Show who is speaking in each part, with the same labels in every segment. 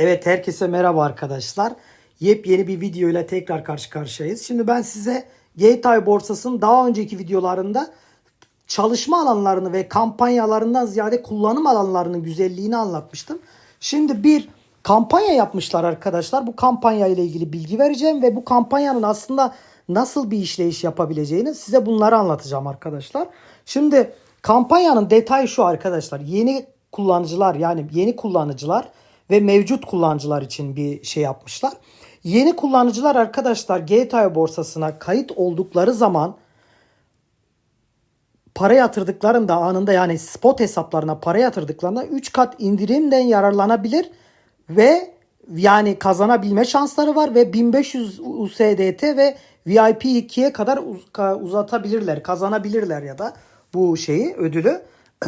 Speaker 1: Evet herkese merhaba arkadaşlar. Yepyeni bir video ile tekrar karşı karşıyayız. Şimdi ben size Gateway borsasının daha önceki videolarında çalışma alanlarını ve kampanyalarından ziyade kullanım alanlarının güzelliğini anlatmıştım. Şimdi bir kampanya yapmışlar arkadaşlar. Bu kampanya ile ilgili bilgi vereceğim ve bu kampanyanın aslında nasıl bir işleyiş yapabileceğini size bunları anlatacağım arkadaşlar. Şimdi kampanyanın detayı şu arkadaşlar. Yeni kullanıcılar yani yeni kullanıcılar ve mevcut kullanıcılar için bir şey yapmışlar. Yeni kullanıcılar arkadaşlar Gateway borsasına kayıt oldukları zaman para yatırdıklarında anında yani spot hesaplarına para yatırdıklarında 3 kat indirimden yararlanabilir ve yani kazanabilme şansları var ve 1500 USDT ve VIP 2'ye kadar uz- ka- uzatabilirler, kazanabilirler ya da bu şeyi ödülü.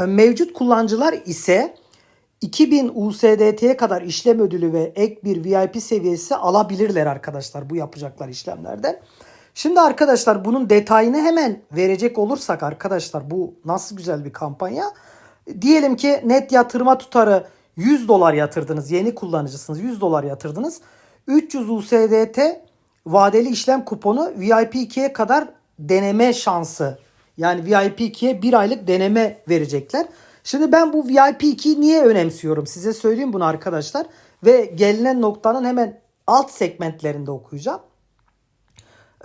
Speaker 1: Mevcut kullanıcılar ise 2000 USDT'ye kadar işlem ödülü ve ek bir VIP seviyesi alabilirler arkadaşlar bu yapacaklar işlemlerden. Şimdi arkadaşlar bunun detayını hemen verecek olursak arkadaşlar bu nasıl güzel bir kampanya. Diyelim ki net yatırma tutarı 100 dolar yatırdınız. Yeni kullanıcısınız 100 dolar yatırdınız. 300 USDT vadeli işlem kuponu VIP 2'ye kadar deneme şansı. Yani VIP 2'ye bir aylık deneme verecekler. Şimdi ben bu VIP 2'yi niye önemsiyorum? Size söyleyeyim bunu arkadaşlar. Ve gelinen noktanın hemen alt segmentlerinde okuyacağım.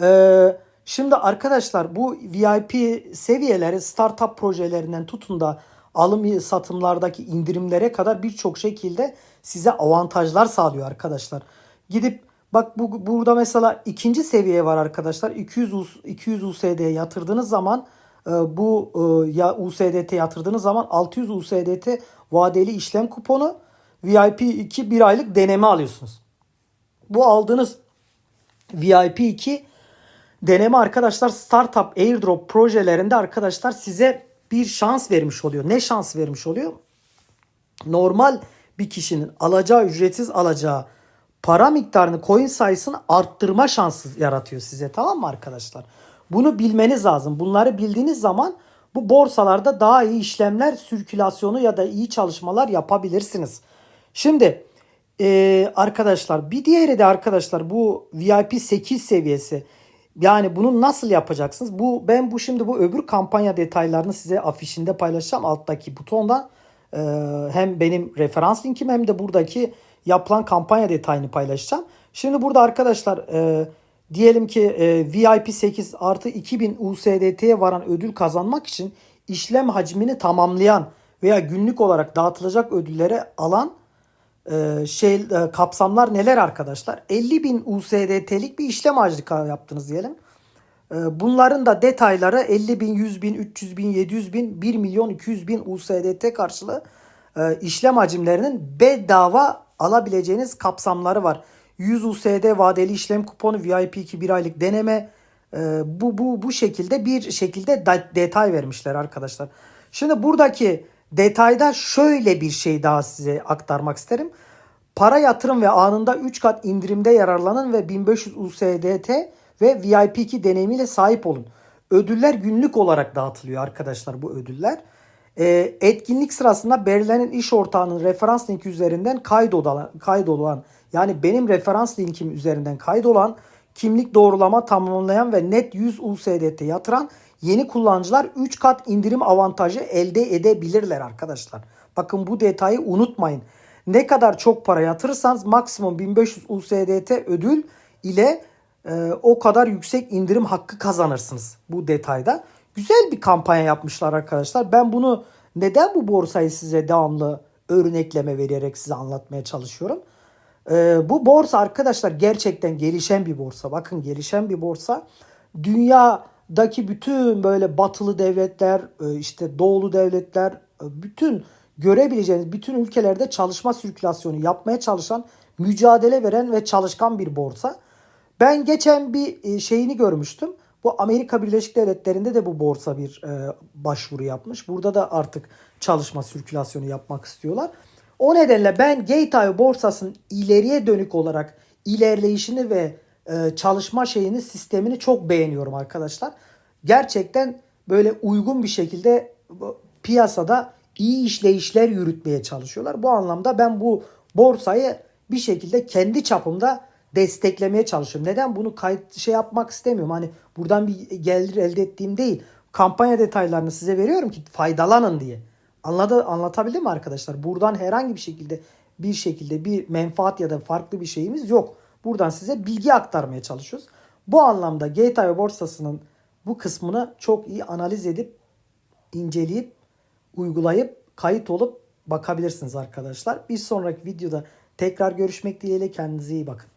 Speaker 1: Ee, şimdi arkadaşlar bu VIP seviyeleri startup projelerinden tutun da alım satımlardaki indirimlere kadar birçok şekilde size avantajlar sağlıyor arkadaşlar. Gidip bak bu burada mesela ikinci seviye var arkadaşlar. 200 US 200 USD yatırdığınız zaman bu e, ya USDT yatırdığınız zaman 600 USDT vadeli işlem kuponu VIP 2 bir aylık deneme alıyorsunuz. Bu aldığınız VIP 2 deneme arkadaşlar startup airdrop projelerinde arkadaşlar size bir şans vermiş oluyor. Ne şans vermiş oluyor? Normal bir kişinin alacağı ücretsiz alacağı para miktarını coin sayısını arttırma şansı yaratıyor size tamam mı arkadaşlar? Bunu bilmeniz lazım. Bunları bildiğiniz zaman bu borsalarda daha iyi işlemler, sirkülasyonu ya da iyi çalışmalar yapabilirsiniz. Şimdi ee, arkadaşlar bir diğeri de arkadaşlar bu VIP 8 seviyesi. Yani bunu nasıl yapacaksınız? Bu ben bu şimdi bu öbür kampanya detaylarını size afişinde paylaşacağım alttaki butondan. Ee, hem benim referans linkim hem de buradaki yapılan kampanya detayını paylaşacağım. Şimdi burada arkadaşlar e, diyelim ki e, VIP 8 artı 2000 USDT'ye varan ödül kazanmak için işlem hacmini tamamlayan veya günlük olarak dağıtılacak ödüllere alan e, şey e, kapsamlar neler arkadaşlar? 50 bin USDT'lik bir işlem hacmi yaptınız diyelim. E, bunların da detayları 50 bin, 100 bin, 300 bin, 700 bin, 1 milyon 200 bin USDT karşılığı e, işlem hacimlerinin bedava alabileceğiniz kapsamları var. 100 USD vadeli işlem kuponu VIP 2 bir aylık deneme e, bu bu bu şekilde bir şekilde detay vermişler arkadaşlar. Şimdi buradaki detayda şöyle bir şey daha size aktarmak isterim. Para yatırım ve anında 3 kat indirimde yararlanın ve 1500 USDT ve VIP 2 deneyimiyle sahip olun. Ödüller günlük olarak dağıtılıyor arkadaşlar bu ödüller. Ee, etkinlik sırasında belirlenen iş ortağının referans linki üzerinden kaydolan, kaydolan yani benim referans linkim üzerinden kaydolan kimlik doğrulama tamamlayan ve net 100 USDT yatıran yeni kullanıcılar 3 kat indirim avantajı elde edebilirler arkadaşlar. Bakın bu detayı unutmayın. Ne kadar çok para yatırırsanız maksimum 1500 USDT ödül ile e, o kadar yüksek indirim hakkı kazanırsınız bu detayda. Güzel bir kampanya yapmışlar arkadaşlar. Ben bunu neden bu borsayı size devamlı örnekleme vererek size anlatmaya çalışıyorum. Ee, bu borsa arkadaşlar gerçekten gelişen bir borsa. Bakın gelişen bir borsa. Dünyadaki bütün böyle batılı devletler, e, işte doğulu devletler, e, bütün görebileceğiniz bütün ülkelerde çalışma sirkülasyonu yapmaya çalışan, mücadele veren ve çalışkan bir borsa. Ben geçen bir e, şeyini görmüştüm. Bu Amerika Birleşik Devletleri'nde de bu borsa bir e, başvuru yapmış. Burada da artık çalışma sirkülasyonu yapmak istiyorlar. O nedenle ben Gateway borsasının ileriye dönük olarak ilerleyişini ve e, çalışma şeyini sistemini çok beğeniyorum arkadaşlar. Gerçekten böyle uygun bir şekilde piyasada iyi işleyişler yürütmeye çalışıyorlar. Bu anlamda ben bu borsayı bir şekilde kendi çapımda desteklemeye çalışıyorum. Neden bunu kayıt şey yapmak istemiyorum. Hani buradan bir gelir elde ettiğim değil. Kampanya detaylarını size veriyorum ki faydalanın diye. Anladı, anlatabildim mi arkadaşlar? Buradan herhangi bir şekilde bir şekilde bir menfaat ya da farklı bir şeyimiz yok. Buradan size bilgi aktarmaya çalışıyoruz. Bu anlamda Gateway borsasının bu kısmını çok iyi analiz edip inceleyip uygulayıp kayıt olup bakabilirsiniz arkadaşlar. Bir sonraki videoda tekrar görüşmek dileğiyle kendinize iyi bakın.